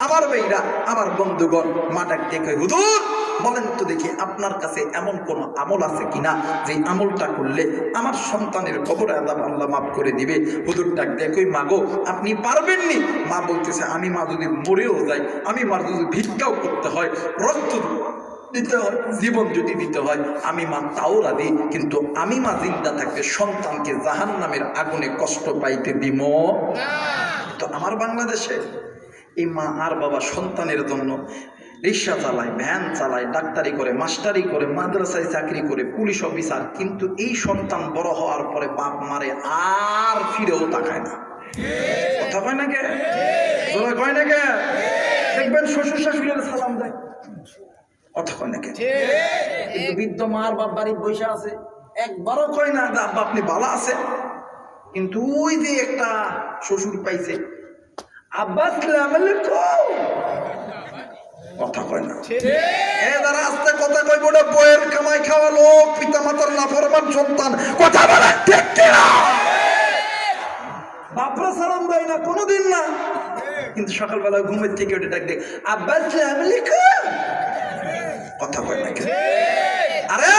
আমার মেয়েরা আমার বন্ধুগণ মা ডাক দেখে হুজুর বলেন তো দেখি আপনার কাছে এমন কোন আমল আছে কিনা? যে আমলটা করলে আমার সন্তানের কবর আদাব আল্লাহ মাফ করে দিবে। হুজুর ডাক দেখে মাগো আপনি পারবেননি? মা বলতেছে আমি মা যদি মরেও যাই আমি মা যদি ভিক্ষাও করতে হয় রক্ত দিতে হয় জীবন যদি দিতে হয় আমি মা তাও রাধি কিন্তু আমি মা জিন্দা থাকতে সন্তানকে জাহান নামের আগুনে কষ্ট পাইতে দিব তো আমার বাংলাদেশে এই মা আর বাবা সন্তানের জন্য রিক্সা চালায়, ভ্যান চালায়, ডাক্তারি করে, মাস্টারি করে, মাদ্রাসায় চাকরি করে, পুলিশ অফিসার। কিন্তু এই সন্তান বড় হওয়ার পরে বাপ মারে আর ফিরেও তাকায় না। কথা কয় না কে? কয় না কে? দেখবেন শ্বশুর শাশুড়ির সালাম দেয়। কথা কয় না কে? কিন্তু বৃদ্ধ মার বাপ বাড়ির বসে আছে। একবারও কয় না আব্বা আপনি ভালো আছে কিন্তু ওই যে একটা শ্বশুর পাইছে আব্বা আসসালামু আলাইকুম কথা কয় না। এ যারা আস্তে কথা কইব না বইয়ের কামাই খাওয়া লোক পিতা মাতার নাফরমান সন্তান কথা বলে ঠিক কিনা? বাপরা সালাম দেয় না কোনোদিন না। কিন্তু সকালবেলা ঘুমের থেকে ওটা ডাক দেয় আব্বা আসসালামু আলাইকুম কথা কয় না আরে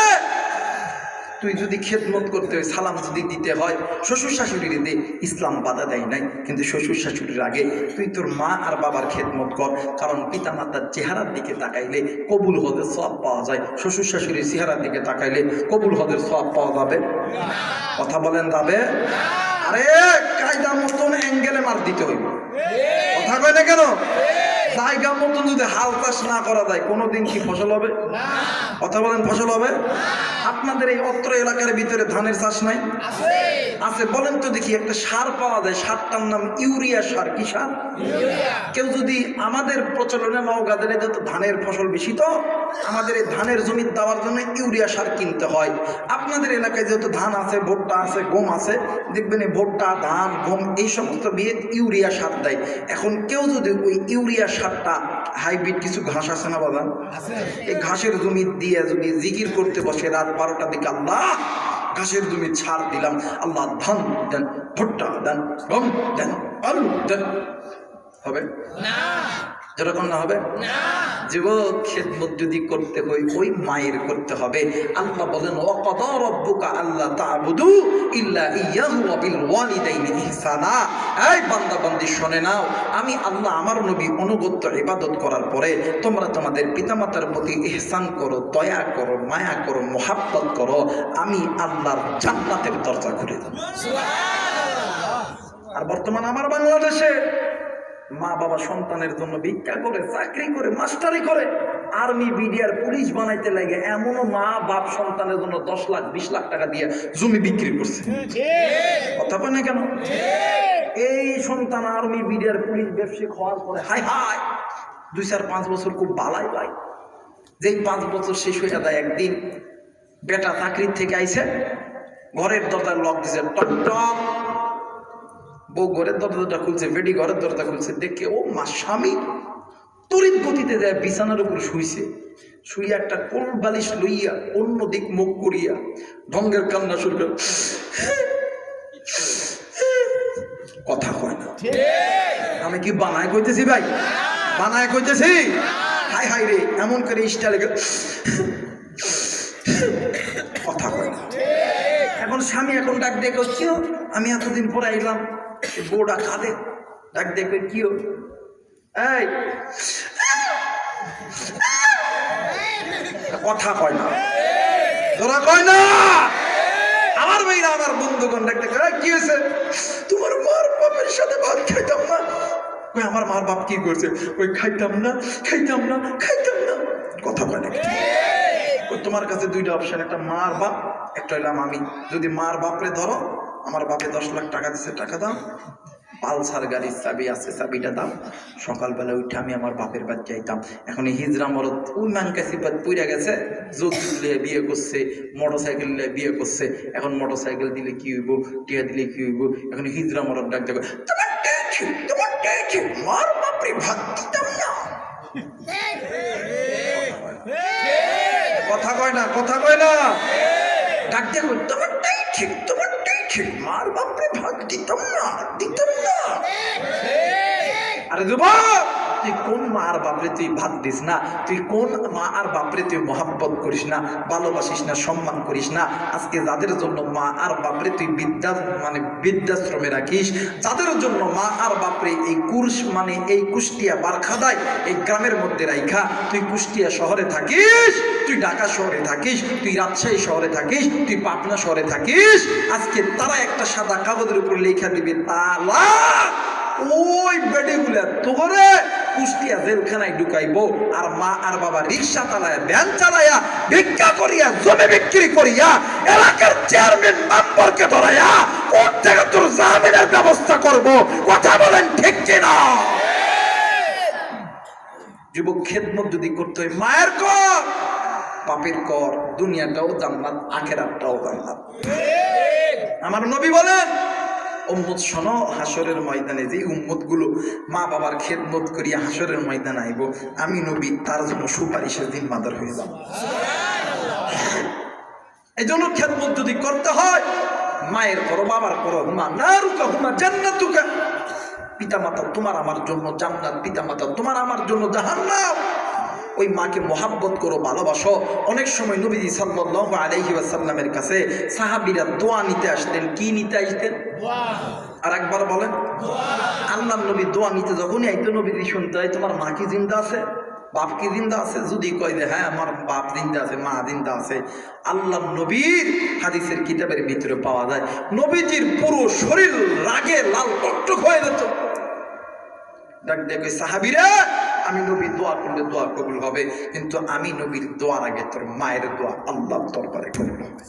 তুই যদি খেদমত করতে হয়, সালাম যদি দিতে হয়, শ্বশুর শাশুড়ির দে ইসলাম বাধা দেয় নাই। কিন্তু শ্বশুর শাশুড়ির আগে তুই তোর মা আর বাবার খেদমত কর, কারণ পিতা মাতার চেহারার দিকে তাকাইলে কবুল হদের সব পাওয়া যায়। শ্বশুর শাশুড়ির চেহারার দিকে তাকাইলে কবুল হদের সব পাওয়া যাবে। কথা বলেন যাবে? আরে, কায়দা মতন অ্যাঙ্গেলে মার দিতে হইব। কথা কয় না কেন? জায়গা মতন যদি হাল চাষ না করা যায় কোনোদিন কি ফসল হবে? কথা বলেন ফসল হবে? আপনাদের এই অত্র এলাকার ভিতরে ধানের চাষ নাই? আছে। বলেন তো দেখি একটা সার পাওয়া যায় সারটার নাম ইউরিয়া সার কি সার? কেউ যদি আমাদের প্রচলনে নওগাঁদের যত ধানের ফসল বেশি তো আমাদের এই ধানের জমি দেওয়ার জন্য ইউরিয়া সার কিনতে হয়। আপনাদের এলাকায় যেহেতু ধান আছে ভুট্টা আছে গম আছে দেখবেন এই ভুট্টা ধান গম এই সমস্ত বিয়ে ইউরিয়া সার দেয়। এখন কেউ যদি ওই ইউরিয়া সারটা হাইব্রিড কিছু ঘাস আছে না বাবা? এই ঘাসের জমি দিয়ে যদি জিকির করতে বসে রাত বারোটা দিকে আল্লাহ ঘাসের জমি ছাড় দিলাম। আল্লাহ ধান দেন ভুট্টা দেন গম দেন আলু দেন। হবে? যেরকম না হবে? যুবক খেদমত যদি করতে হয় ওই মায়ের করতে হবে। আল্লাহ বলেন রাব্বুকা আল্লাহ তা'বুদু ইল্লা ইয়াহু ওয়া বিল ওয়ালিদাইনি ইহসানা। এই বান্দা বান্দি শুনে নাও আমি আল্লাহ আমার নবী অনুগত্য ইবাদত করার পরে তোমরা তোমাদের পিতামাতার প্রতি ইহসান করো দয়া করো মায়া করো মোহাব্বত করো আমি আল্লাহর জান্নাতের দরজা খুলে দেব। আর বর্তমান আমার বাংলাদেশে মা বাবা সন্তানের জন্য ভিক্ষা করে, চাকরি করে, মাস্টারি করে। আর্মি, বিডিআর, পুলিশ বানাইতে লাগে, এমনও মা বাপ সন্তানের জন্য দশ লাখ, বিশ লাখ টাকা দিয়ে জমি বিক্রি করছে। কথা কয় না কেন? এই সন্তান আর্মি, বিডিআর, পুলিশ ব্যবসায়িক হওয়ার পরে হাই হাই দুই চার পাঁচ বছর খুব বালাই পাই যেই পাঁচ বছর শেষ হয়ে যায়, একদিন বেটা চাকরির থেকে আইছে, ঘরের দরজার লক দিছে, টক টক বউ ঘরের দরজাটা খুলছে, বেডি ঘরের দরজা খুলছে, দেখে, ও মা, স্বামী তড়িৎ গতিতে যায়, বিছানার উপর শুইছে। শুইয়া একটা কোল বালিশ লইয়া অন্য দিক মুখ করিয়া ঢঙ্গের কান্না শুরু কথা কয় না। আমি কি বানায় কইতেছি ভাই? বানায় কইতেছি? হাই হাই রে, এমন করে স্টাইলে কথা কয় না। এখন স্বামী এখন ডাক কিও আমি এতদিন পরে আইলাম। বউটা কাঁদে। ডাক দেখবে কিও এই। কথা কয় না। তোরা কয় না। আমার মেয়েরা আমার বন্ধুগণ ডাক দেখে। "এই, কি হয়েছে? তোমার মার বাপের সাথে ভাত খাইতাম না। ওই আমার মার বাপ কি করছে? ওই খাইতাম না খাইতাম না খাইতাম না। কথা কয় না তোমার কাছে দুইটা অপশন একটা মার বাপ একটা হইলাম আমি। যদি মার বাপরে ধরো আমার বাপে দশ লাখ টাকা দিচ্ছে টাকা দাও। পালসার গাড়ির চাবি আছে, চাবিটা দাও। সকালবেলা উঠে আমি আমার বাপের বাড়ি যাইতাম এখন এই হিজরা মরদ ওই মানকাশি বাদ পুইরা গেছে দিলে বিয়ে করছে মোটর সাইকেল নিয়ে বিয়ে করছে। এখন মোটর সাইকেল দিলে কি হইব, টিয়া দিলে কি হইব? এখন হিজরা মরদ ডাক দেবে তোমার তোমার মার বাপরে ভাত দিতাম না। কথা কয় না, কথা কয় না। ডাক দেখো তোমারটাই ঠিক তোমারটাই ঠিক মার বাপরে ভাগ দিতাম না দিতাম না। আরে যুবক! তুই কোন মা আর বাপরে তুই ভাত দিস না? তুই কোন মা আর বাপরে তুই মহাব্বত করিস না? ভালোবাসিস না? সম্মান করিস না? আজকে যাদের জন্য মা আর বাপরে তুই বিদ্যা মানে বৃদ্ধাশ্রমে রাখিস, যাদের জন্য মা আর বাপরে এই কুর্স মানে এই কুষ্টিয়া বারখাদায় এই গ্রামের মধ্যে রাইখা, তুই কুষ্টিয়া শহরে থাকিস, তুই ঢাকা শহরে থাকিস, তুই রাজশাহী শহরে থাকিস, তুই পাটনা শহরে থাকিস, আজকে তারা একটা সাদা কাগজের উপর লেখা দিবে তালা ওই বেডিগুলা তোরে কুষ্টিয়া জেলখানায় ঢুকাইবো আর মা আর বাবা রিক্সা চালায়া ভ্যান চালায়া ভিক্ষা করিয়া জমি বিক্রি করিয়া এলাকার চেয়ারম্যান মেম্বারকে ধরাইয়া কোন থেকে তোর জামিনের ব্যবস্থা করব। কথা বলেন ঠিক কিনা? যুবক খেদমত যদি করতে হয় মায়ের কর পাপের কর দুনিয়াটাও জান্নাত আখেরাতটাও জান্নাত। আমার নবী বলেন উম্মত শোনো হাসরের ময়দানে যে উম্মতগুলো মা বাবার খেদমত করিয়া হাসরের ময়দানে আইব, আমি নবী তার জন্য সুপারিশের দিন মাদার হয়ে যাব। এই জন্য খেদমত যদি করতে হয়, মায়ের করো, বাবার করো হুমা না রুকা হুমা জান্নাতুকা। পিতা মাতা তোমার আমার জন্য জান্নাত পিতা মাতা তোমার আমার জন্য জাহান্নাম। ওই মাকে মোহাব্বত করো ভালোবাসো। অনেক সময় নবীজি সাল্লাল্লাহু আলাইহি ওয়াসাল্লামের কাছে সাহাবিরা দোয়া নিতে আসতেন। কি নিতে আসতেন? আর একবার বলেন। আল্লাহ নবী দোয়া নিতে যখনই আইতো নবীজি শুনতে হয় তোমার মা কি জিন্দা আছে? বাপ কি জিন্দা আছে? যদি কয় যে হ্যাঁ আমার বাপ জিন্দা আছে মা জিন্দা আছে। আল্লাহ নবীর হাদিসের কিতাবের ভিতরে পাওয়া যায়। নবীজির পুরো শরীর রাগে লাল টকটক হয়ে যেত। ডাক দেখে সাহাবিরা আমি নবীর দোয়া করলে দোয়া কবুল হবে কিন্তু আমি নবীর দোয়ার আগে তোর মায়ের দোয়া আল্লাহ দরবারে কবুল হবে।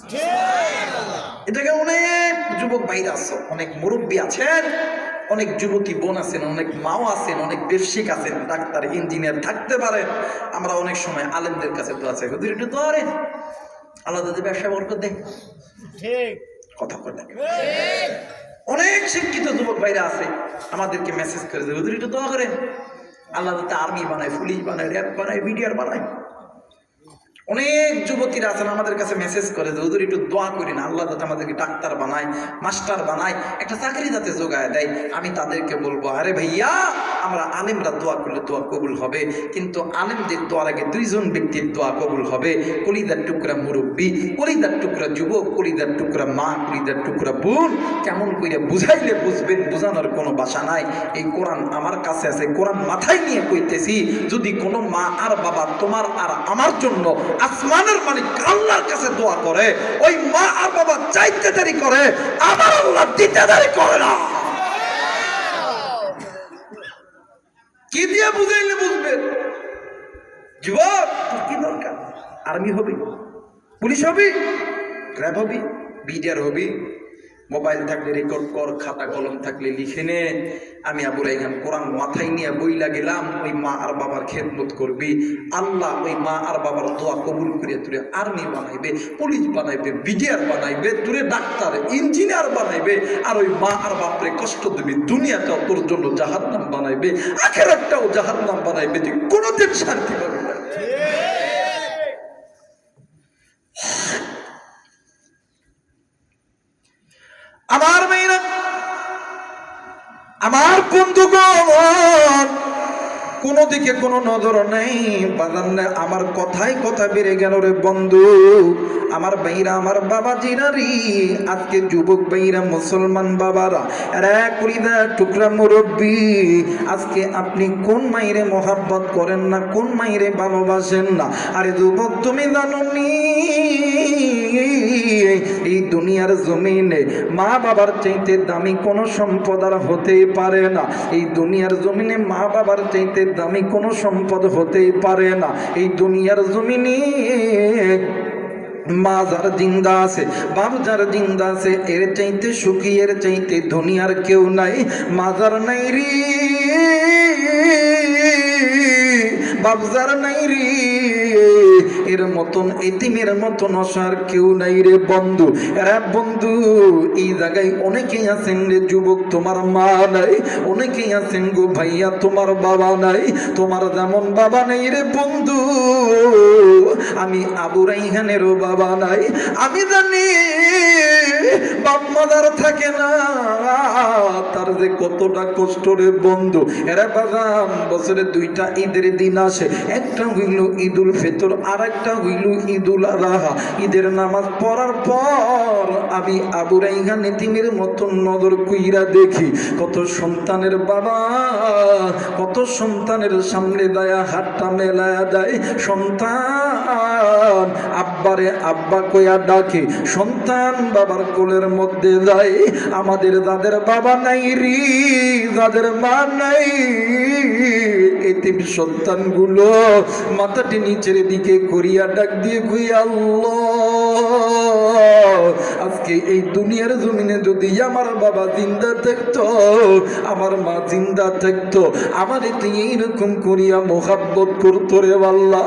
এটাকে অনেক যুবক ভাইরা আছে অনেক মুরব্বী আছেন অনেক যুবতী বোন আছেন অনেক মাও আছেন অনেক ব্যবসায়িক আছেন ডাক্তার ইঞ্জিনিয়ার থাকতে পারেন। আমরা অনেক সময় আলেমদের কাছে তো আছে হুজুর একটু ধরেন আল্লাহ ব্যবসা বরকত দেন। ঠিক। কথা বলেন। অনেক শিক্ষিত যুবক ভাইরা আছে আমাদেরকে মেসেজ করে দেবে হুজুর একটু দোয়া করেন। আল্লাহ তাতে আর্মি বানায় পুলিশ বানায় র্যাব বানায় বিডিআর বানায়। অনেক যুবতীরা আছেন আমাদের কাছে মেসেজ করে যে, হুজুর, একটু দোয়া করি না। আল্লাহ যাতে আমাদেরকে ডাক্তার বানায়, মাস্টার বানায়, একটা চাকরি যাতে যোগায় দেয়। আমি তাদেরকে বলব, আরে ভাইয়া, আমরা আলেমরা দোয়া করলে দোয়া কবুল হবে, কিন্তু আলেমদের দোয়ার আগে দুইজন ব্যক্তির দোয়া কবুল হবে। কলিদার টুকরা মুরব্বী কলিদার টুকরা যুবক কলিদার টুকরা মা কলিদার টুকরা বোন, কেমন কইরা বুঝাইলে বুঝবেন, বোঝানোর কোনো বাসা নাই। এই কোরআন আমার কাছে আছে, কোরআন মাথায় নিয়ে কইতেছি, যদি কোনো মা আর বাবা তোমার আর আমার জন্য আসমানের মালিক আল্লাহর কাছে দোয়া করে, ওই মা আর বাবা চাইতে দেরি করে আমার আল্লাহ দিতে দেরি করে না। কি দিয়ে বুঝাইলে বুঝবেন যুবক কি দরকার? আর্মি হবি? পুলিশ হবি? র্যাব হবি? বিডিআর হবি? মোবাইল থাকলে রেকর্ড কর, খাতা কলম থাকলে লিখে নে। আমি আবু রাইহান কোরআন মাথায় নিয়ে বইলা গেলাম, ওই মা আর বাবার খেদমত করবি। আল্লাহ ওই মা আর বাবার দোয়া কবুল করে তুলে আর্মি বানাইবে পুলিশ বানাইবে বিডিআর বানাইবে তুলে ডাক্তার ইঞ্জিনিয়ার বানাইবে, আর ওই মা আর বাপরে কষ্ট দিবি দুনিয়াটাও তোর জন্য জাহান্নাম বানাইবে, আখেরাতটাও জাহান্নাম বানাইবে, তুই কোনোদিন শান্তি পাবি না আমার মেয়েরা, আমার বন্ধুগণ, কোনো দিকে কোনো নজর নেই। বাজার আমার কথাই কথা বেড়ে গেল রে বন্ধু। আমার বাইরা আমার বাবা জিরারি আজকে যুবক বাইরা মুসলমান বাবারা রে কুড়িদা টুকরা মুরব্বী, আজকে আপনি কোন মাইরে মোহাব্বত করেন না, কোন মাইরে ভালোবাসেন না? আরে যুবক, তুমি জানো নি? দুনিয়ার জমিনে মা বাবার চাইতে দামি কোনো সম্পদ আর হতেই পারে না। এই দুনিয়ার জমিনে মা বাবার চাইতে দামি কোনো সম্পদ হতেই পারে না। এই দুনিয়ার জমিনে মা যার জিন্দা আছে, বাপ যার জিন্দা আছে, এর চাইতে সুখী, এর চাইতে দুনিয়ার কেউ নাই। মাজার নাই রে। বাবজার নাই রে। এর মতন এতিমের মতন অসার কেউ নাই রে বন্ধু। এরা বন্ধু, এই জায়গায় অনেকেই আছেন রে যুবক, তোমার মা নাই। অনেকেই আছেন গো ভাইয়া, তোমার বাবা নাই। তোমার যেমন বাবা নাই রে বন্ধু, আমি আবু রাইহানেরও বাবা নাই। আমি জানি বাপ মাদার থাকে না, তার যে কতটা কষ্ট রে বন্ধু। এরা বাগান বছরে দুইটা ঈদের দিন আসে একটা হইল ঈদুল ফিতর আর একটা হইল ঈদুল আলাহা ঈদের নামাজ পড়ার পর আমি আবু রাইহা নেতিমের মতন নজর কুইরা দেখি, কত সন্তানের বাবা, কত সন্তানের সামনে দায়া হাতটা মেলায়া দেয়। সন্তান, আব্বারে আব্বা কইয়া ডাকে, সন্তান বাবার কোলের মধ্যে যায় আমাদের যাদের বাবা নাই রি, যাদের মা নাই, এতিম সন্তানগুলো মাথাটি নিচের দিকে করিয়া ডাক দিয়ে কইয়া আল্লাহ, আজকে এই দুনিয়ার জমিনে যদি আমার বাবা জিন্দা থাকতো, আমার মা জিন্দা থাকতো, আমার এতে এইরকম করিয়া মোহাব্বত করতো রে আল্লাহ